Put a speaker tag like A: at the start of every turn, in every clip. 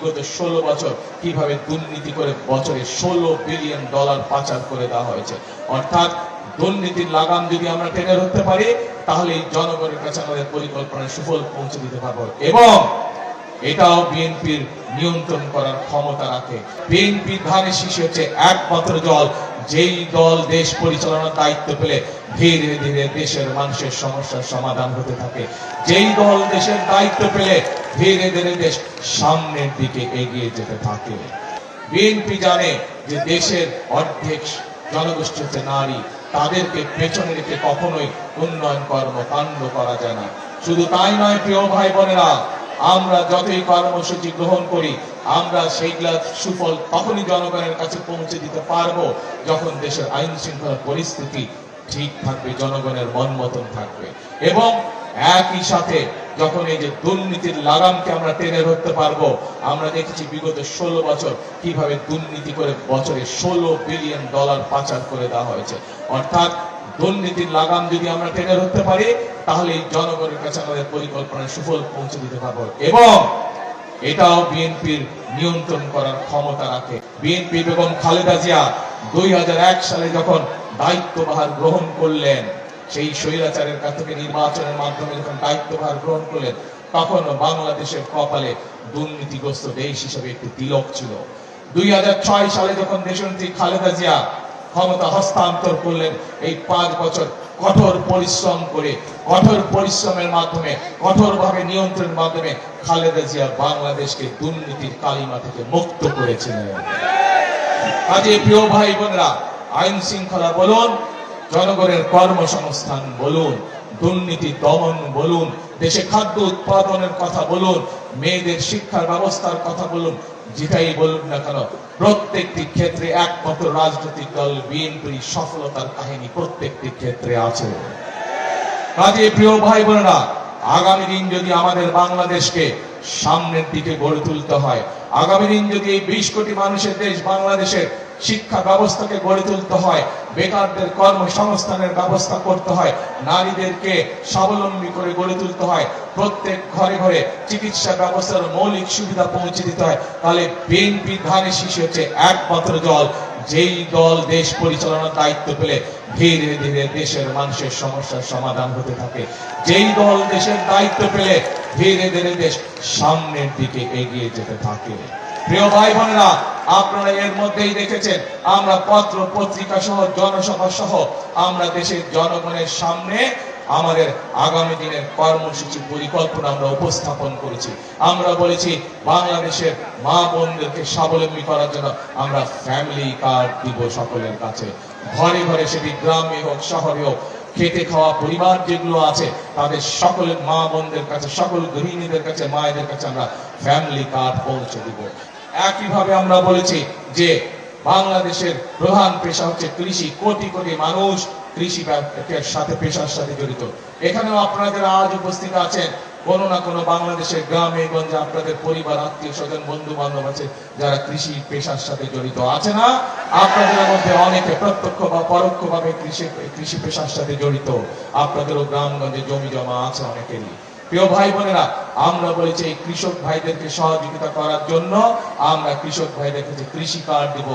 A: বিগত ষোলো বছর কীভাবে দুর্নীতি করে বছরে ষোলো বিলিয়ন ডলার পাচার করে দেওয়া হয়েছে। অর্থাৎ দুর্নীতির লাগাম যদি আমরা টেনে ধরতে পারি, তাহলে জনগণের কাছে আমাদের পরিকল্পনার সুফল পৌঁছে দিতে পারব। এবং এটাও বিএনপির নিয়ন্ত্রণ করার ক্ষমতা রাখে। বিএনপি ধানের শীর্ষে হচ্ছে একমাত্র দল, যেই দল দেশ পরিচালনার দায়িত্ব পেলে ধীরে ধীরে দেশের মানুষের সমস্যার সমাধান হতে থাকে। যেই দল দেশের দায়িত্ব পেলে ধীরে ধীরে দেশ সামনের দিকে এগিয়ে যেতে থাকে। বিএনপি জানে যে দেশের অর্ধেক জনগোষ্ঠী হচ্ছে নারী, তাদেরকে পেছনে রেখে কখনোই উন্নয়ন কর্মকাণ্ড করা যায় না। শুধু তাই নয়, প্রিয় ভাই বোনেরা আমরা যতই কর্মসূচি গ্রহণ করি, আমরা সেইগুলা সুফল তখনই জনগণের কাছে পৌঁছে দিতে পারব যখন দেশের আইন শৃঙ্খলা পরিস্থিতি ঠিক থাকবে, জনগণের মন মতন থাকবে। এবং একই সাথে যখন এই যে দুর্নীতির লাগামকে আমরা টেনে ধরতে পারব, আমরা দেখেছি বিগত ষোলো বছর কীভাবে দুর্নীতি করে বছরে ষোলো বিলিয়ন ডলার পাচার করে দেওয়া হয়েছে। অর্থাৎ দুর্নীতির লাগাম যদি আমরা টেনে ধরতে পারি, তাহলে এই জনগণের কাছে আমাদের পরিকল্পনার সুফল পৌঁছে দিতে পারব। এবং এটাও বিএনপির নিয়ন্ত্রণ করার ক্ষমতা রাখে। বিএনপি বেগম খালেদা জিয়া দুই সালে যখন দায়িত্বভার গ্রহণ করলেন, সেই স্বৈরাচারের কাছ থেকে নির্বাচনের মাধ্যমে যখন দায়িত্বভার গ্রহণ করলেন তখন বাংলাদেশের কপালে দুর্নীতিগ্রস্ত দেশ হিসেবে একটি তিলক ছিল। দুই হাজার ছয় সালে যখন দেশনেত্রী খালেদা জিয়া ক্ষমতা হস্তান্তর করলেন এই পাঁচ বছর কঠোর পরিশ্রম করে, কঠোর পরিশ্রমের মাধ্যমে, কঠোরভাবে নিয়ন্ত্রণের মাধ্যমে খালেদা জিয়া বাংলাদেশকে দুর্নীতির কালিমা থেকে মুক্ত করেছিলেন। কাজে প্রিয় ভাই বোনরা, আইন শৃঙ্খলা বলুন, জনগণের কর্মসংস্থান বলুন, দুর্নীতি দমন বলুন দেশে খাদ্য উৎপাদনের কথা বলুন, মেয়েদের শিক্ষার ব্যবস্থার কথা বলুন, যেটাই বলুন না কেন, প্রত্যেকটি ক্ষেত্রে একমাত্র রাজনৈতিক দল বিএনপির সফলতার কাহিনী প্রত্যেকটি ক্ষেত্রে আছে। কাজে প্রিয় ভাই বোনেরা, আগামী দিন যদি আমাদের বাংলাদেশকে সামনের দিকে গড়ে তুলতে হয়, আগামী দিন যদি এই বিশ কোটি মানুষের দেশ বাংলাদেশের শিক্ষা ব্যবস্থাকে গড়ে তুলতে হয়, বেকারদের কর্মসংস্থানের ব্যবস্থা করতে হয়, নারীদেরকে স্বাবলম্বী করে গড়ে তুলতে হয়, প্রত্যেক ঘরে ঘরে চিকিৎসা ব্যবস্থার মৌলিক সুবিধা পৌঁছে দিতে হয়। তাহলে বিএনপি ধানের শিশু হচ্ছে একমাত্র দল, যেই দল দেশ পরিচালনার দায়িত্ব পেলে ধীরে ধীরে দেশের মানুষের সমস্যার সমাধান হতে থাকে। যেই দল দেশের দায়িত্ব পেলে ধীরে ধীরে দেশ সামনের দিকে এগিয়ে যেতে থাকে। প্রিয় ভাই বোনেরা আপনারা এর মধ্যেই দেখেছেন, আমরা পত্র পত্রিকা সহ, জনসভা সহ, আমরা দেশের জনগণের সামনে আমাদের আগামী দিনের কর্মসূচি পরিকল্পনা আমরা উপস্থাপন করেছি। আমরা বলেছি, বাংলাদেশের মা বোনদেরকে স্বাবলম্বী করার জন্য আমরা ফ্যামিলি কার্ড দিব সকলের কাছে। ঘরে ঘরে সেটি গ্রামে হোক, শহরে হোক, খেটে খাওয়া পরিবার যেগুলো আছে, তাদের সকলের মা বোনদের কাছে, সকল গৃহিণীদের কাছে, মায়েদের কাছে আমরা ফ্যামিলি কার্ড পৌঁছে দিব। একইভাবে আমরা বলেছি যে বাংলাদেশের প্রধান পেশা হচ্ছে কৃষি। কোটি কোটি মানুষ কৃষি ব্যবসার সাথে পেশার সাথে জড়িত। এখানেও আপনারা যারা আজ উপস্থিত আছেন কোনো না কোনো বাংলাদেশের গ্রামে গঞ্জে আপনাদের পরিবার, আত্মীয় স্বজন বন্ধু বান্ধব আছে যারা কৃষি পেশার সাথে জড়িত আছে না? আপনাদের মধ্যে অনেকে প্রত্যক্ষ বা পরোক্ষ ভাবে কৃষি কৃষি পেশার সাথে জড়িত। আপনাদেরও গ্রামগঞ্জে জমি জমা আছে অনেকেরই। প্রিয় ভাই বোনেরা আমরা বলেছি এই কৃষক ভাইদেরকে সহযোগিতা করার জন্য আমরা কৃষক ভাইদের কাছে কৃষি কার্ড দিব।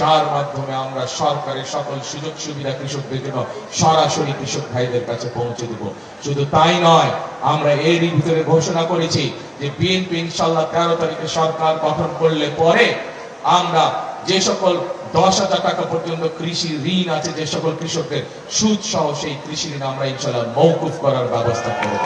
A: যার মাধ্যমে আমরা সরকারের সকল সুযোগ সুবিধা কৃষকদের জন্য সরাসরি কৃষক ভাইদের কাছে পৌঁছে দিব। শুধু তাই নয়, আমরা এরই ভিতরে ঘোষণা করেছি যে বিএনপি ইনশাল্লাহ তেরো তারিখে সরকার গঠন করলে পরে আমরা যে সকল দশ হাজার টাকা পর্যন্ত কৃষি ঋণ আছে, যে সকল কৃষকদের সুদ সহ সেই কৃষি ঋণ আমরা ইনশাল্লাহ মৌকুফ করার ব্যবস্থা করব